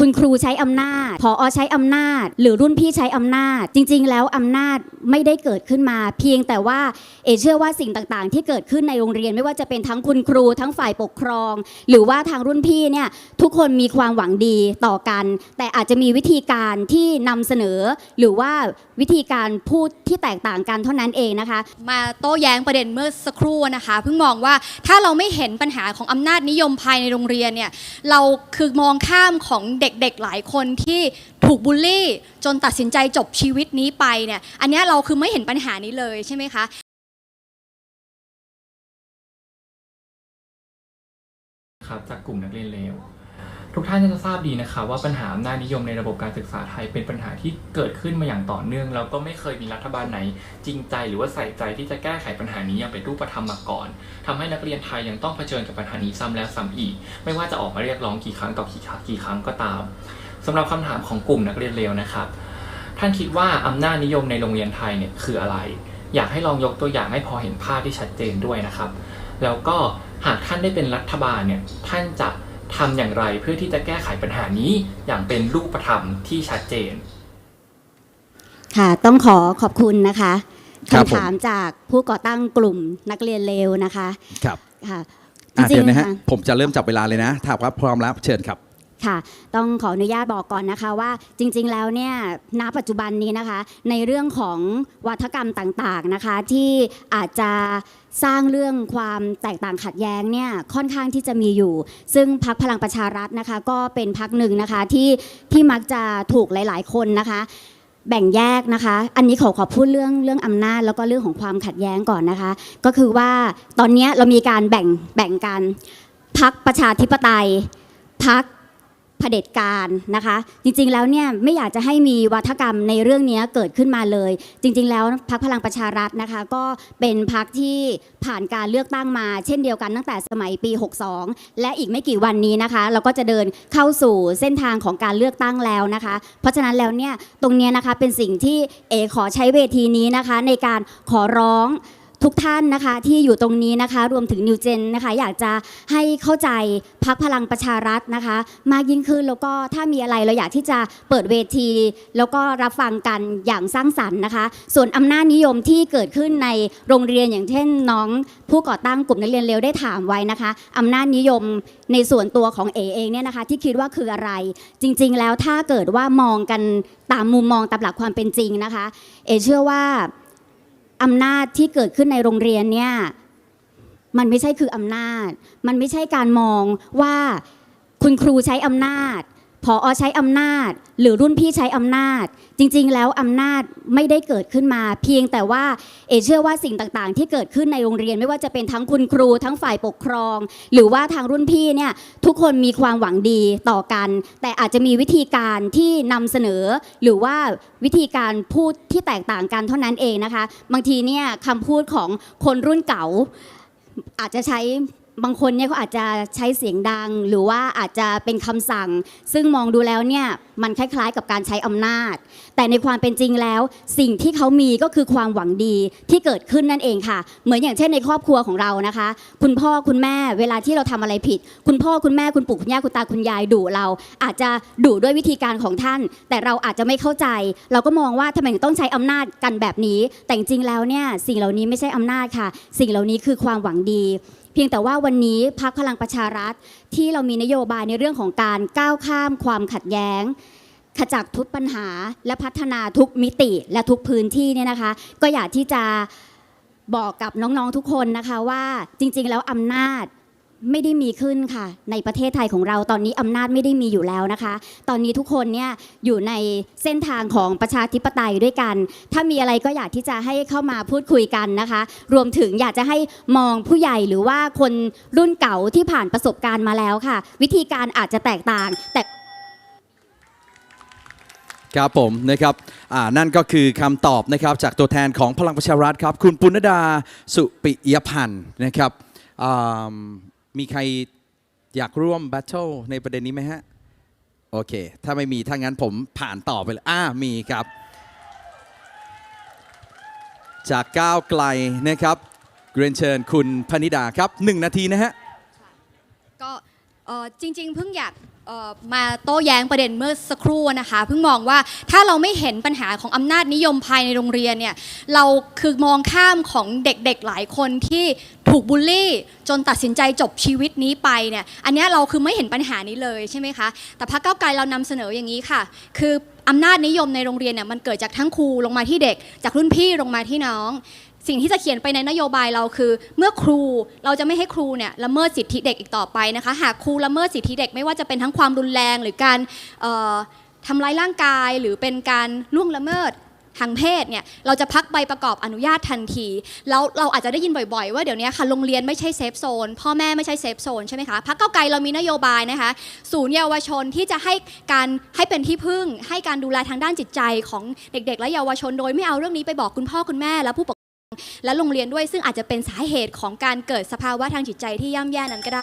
คุณครูใช้อำนาจพออใช้อำนาจ หรือรุ่นพี่ใช้อำนาจ จริง ๆ แล้วอำนาจไม่ได้เกิดขึ้นมา เพียงแต่ว่าเอเชื่อว่าสิ่งต่างๆ ที่เกิดขึ้นในโรงเรียน ไม่ว่าจะเป็นทั้งคุณครูทั้งฝ่ายปกครอง หรือว่าทางรุ่นพี่เนี่ยทุกคนมีความหวังดีต่อกัน แต่อาจจะมีวิธีการที่นำเสนอ หรือว่าวิธีการพูดที่แตกต่างกันเท่านั้นเองนะคะ มาโต้แย้งประเด็นเมื่อสักครู่นะคะ เพิ่งมองว่าถ้าเราไม่เห็นปัญหาของอำนาจนิยมภายในโรงเรียนเนี่ยเราคือมองข้ามของเด็กด็กๆหลายคนที่ถูกบูลลี่ จนตัดสินใจจบชีวิตนี้ไปเนี่ย อันนี้เราคือไม่เห็นปัญหานี้เลยใช่ไหมคะครับจากกลุ่มนักเรียนเลว ทุกท่านน่าจะทราบดีนะครับว่าปัญหาอำนาจนิยมในระบบการศึกษาไทยเป็นปัญหาที่เกิดขึ้นมาอย่างต่อเนื่องแล้วก็ไม่เคยมีรัฐบาลไหน จริงใจหรือว่าใส่ใจที่จะแก้ไขปัญหานี้อย่างเป็นรูปธรรมมาก่อนทำให้นักเรียนไทยยังต้องเผชิญกับปัญหานี้ซ้ำแล้วซ้ำอีก ไม่ว่าจะออกมาเรียกร้องกี่ครั้งต่อกี่ครั้งกี่ครั้งก็ตามสำหรับคำถามของกลุ่มนักเรียนเลวนะครับท่านคิดว่าอำนาจนิยมในโรงเรียนไทยเนี่ยคืออะไร อยากให้ลองยกตัวอย่างให้พอเห็นภาพที่ชัดเจนด้วยนะครับ แล้วก็หากท่านได้เป็นรัฐบาลเนี่ยท่านจะ ทำอย่างไรเพื่อที่จะแก้ไขปัญหานี้อย่างเป็นรูปธรรมที่ชัดเจน ค่ะต้องขอขอบคุณนะคะครับผมคำถามจากผู้ก่อตั้งกลุ่มนักเรียนเลวนะคะ ครับค่ะอะจริงเดี๋ยวนะๆฮะค่ะผมจะเริ่มจับเวลาเลยนะถ้าว่าพร้อมแล้วเชิญครับ ค่ะต้องขออนุญาตบอกก่อนนะคะว่าจริงๆแล้วเนี่ยณปัจจุบันนี้นะคะ ในเรื่องของวัฒกรรมต่างๆนะคะ ที่อาจจะสร้างเรื่องความแตกต่างขัดแย้งเนี่ยค่อนข้างที่จะมีอยู่ ซึ่งพักพลังประชารัฐนะคะ ก็เป็นพักหนึ่งนะคะที่ที่มักจะถูกหลาย ๆ คนนะคะแบ่งแยกนะคะ อันนี้ขอขอพูดเรื่องเรื่องอำนาจ แล้วก็เรื่องของความขัดแย้งก่อนนะคะ ก็คือว่าตอนนี้เรามีการแบ่งแบ่งกันพักประชาธิปไตยพัก เผด็จการนะคะ จริงๆแล้วเนี่ยไม่อยากจะให้มีวัฒกรรมในเรื่องนี้เกิดขึ้นมาเลย จริง ๆ แล้วพักพลังประชารัฐนะคะ ก็เป็นพักที่ผ่านการเลือกตั้งมา เช่นเดียวกันตั้งแต่สมัยปี 62 และอีกไม่กี่วันนี้นะคะ เราก็จะเดินเข้าสู่เส้นทางของการเลือกตั้งแล้วนะคะ เพราะฉะนั้นแล้วเนี่ยตรงนี้นะคะเป็นสิ่งที่เอขอใช้เวทีนี้นะคะ ในการขอร้อง ทุกท่านนะคะที่อยู่ตรงนี้นะคะ รวมถึงนิวเจนนะคะ อยากจะให้เข้าใจพักพลังประชารัฐนะคะ มากยิ่งขึ้นแล้วก็ถ้ามีอะไรเราอยากที่จะเปิดเวที แล้วก็รับฟังกันอย่างสร้างสรรค์นะคะ ส่วนอำนาจนิยมที่เกิดขึ้นในโรงเรียนอย่างเช่นน้องผู้ก่อตั้งกลุ่มนักเรียนเลวได้ถามไว้นะคะอำนาจนิยมในส่วนตัวของเอเองเนี่ยนะคะ ที่คิดว่าคืออะไร จริง ๆ แล้วถ้าเกิดว่ามองกันตามมุมมองตามหลักความเป็นจริงนะคะ เอเชื่อว่า อำนาจที่เกิดขึ้นในโรงเรียนเนี่ยมันไม่ใช่คืออำนาจ มันไม่ใช่การมองว่าคุณครูใช้อำนาจ พออใช้อำนาจ หรือรุ่นพี่ใช้อำนาจ จริง ๆ แล้วอำนาจไม่ได้เกิดขึ้นมา เพียงแต่ว่าเอเชื่อว่าสิ่งต่างๆ ที่เกิดขึ้นในโรงเรียน ไม่ว่าจะเป็นทั้งคุณครูทั้งฝ่ายปกครอง หรือว่าทางรุ่นพี่เนี่ยทุกคนมีความหวังดีต่อกัน แต่อาจจะมีวิธีการที่นำเสนอ หรือว่าวิธีการพูดที่แตกต่างกันเท่านั้นเองนะคะ บางทีเนี่ยคำพูดของคนรุ่นเก่าอาจจะใช้ บางคนเนี่ยเขาอาจจะใช้เสียงดัง หรือว่าอาจจะเป็นคำสั่ง ซึ่งมองดูแล้วเนี่ยมันคล้ายๆ กับการใช้อำนาจ แต่ในความเป็นจริงแล้ว สิ่งที่เขามีก็คือความหวังดีที่เกิดขึ้นนั่นเองค่ะ เหมือนอย่างเช่นในครอบครัวของเรานะคะ คุณพ่อคุณแม่เวลาที่เราทำอะไรผิด คุณพ่อคุณแม่คุณปู่คุณย่าคุณตาคุณยายดุเรา อาจจะดุด้วยวิธีการของท่าน แต่เราอาจจะไม่เข้าใจ เราก็มองว่าทำไมถึงต้องใช้อำนาจกันแบบนี้ แต่จริงแล้วเนี่ยสิ่งเหล่านี้ไม่ใช่อำนาจค่ะ สิ่งเหล่านี้คือความหวังดี พียงแต่ว่าวันนี้พักพลังประชารัฐที่เรามีนโยบายในเรื่องของการก้าวข้ามความขัดแย้ง ขจัดทุกปัญหาและพัฒนาทุกมิติและทุกพื้นที่เนี่ยนะคะ ก็อยากที่จะบอกกับน้องๆทุกคนนะคะว่าจริง ๆ แล้วอำนาจ ไม่ได้มีขึ้นค่ะ ในประเทศไทยของเราตอนนี้อำนาจไม่ได้มีอยู่แล้วนะคะ ตอนนี้ทุกคนเนี่ยอยู่ในเส้นทางของประชาธิปไตยด้วยกัน ถ้ามีอะไรก็อยากที่จะให้เข้ามาพูดคุยกันนะคะ รวมถึงอยากจะให้มองผู้ใหญ่หรือว่าคนรุ่นเก่าที่ผ่านประสบการณ์มาแล้วค่ะ วิธีการอาจจะแตกต่าง แต่ครับผมนะครับนั่นก็คือคำตอบนะครับจากตัวแทนของพลังประชารัฐครับ คุณปุณดาสุปิยพันธ์นะครับ มีใครอยากร่วมแบทเทิลในประเด็นนี้ไหมฮะ โอเค ถ้าไม่มีถ้างั้นผมผ่านต่อไปเลยอ่ามีครับ จากก้าวไกลนะครับเรียนเชิญคุณพนิดาครับหนึ่งนาทีนะฮะ ก็เอ่อจริงๆเพิ่งอยาก มาโต้แย้งประเด็นเมื่อสักครู่นะคะเพิ่งมองว่าถ้าเราไม่เห็นปัญหาของอำนาจนิยมภายในโรงเรียนเนี่ยเราคือมองข้ามของเด็กๆหลายคนที่ถูกบูลลี่จนตัดสินใจจบชีวิตนี้ไปเนี่ยอันนี้เราคือไม่เห็นปัญหานี้เลยใช่ไหมคะแต่พรรคก้าไกลเรานำเสนออย่างนี้ค่ะ คืออำนาจนิยมในโรงเรียนเนี่ยมันเกิดจากทั้งครูลงมาที่เด็ก จากรุ่นพี่ลงมาที่น้อง สิ่งที่จะเขียนไปในนโยบายเราคือ เมื่อครูเราจะไม่ให้ครูเนี่ยละเมิดสิทธิเด็กอีกต่อไปนะคะ หากครูละเมิดสิทธิเด็กไม่ว่าจะเป็นทั้งความรุนแรงหรือการทำร้ายร่างกายหรือเป็นการล่วงละเมิดทางเพศเนี่ยเราจะพักใบประกอบอนุญาตทันที แล้วเราอาจจะได้ยินบ่อยๆ ว่าเดี๋ยวนี้ค่ะโรงเรียนไม่ใช่เซฟโซนพ่อแม่ไม่ใช่เซฟโซนใช่ไหมคะพักเก้าไกลเรามีนโยบายนะคะ ศูนย์เยาวชนที่จะให้การให้เป็นที่พึ่ง ให้การดูแลทางด้านจิตใจของเด็ก ๆ และเยาวชนโดยไม่เอาเรื่องนี้ไปบอกคุณพ่อคุณแม่และผู้ปกครอง และโรงเรียนด้วยซึ่งอาจจะเป็นสาเหตุของการเกิดสภาวะทางจิตใจที่ย่ำแย่นั้นก็ได้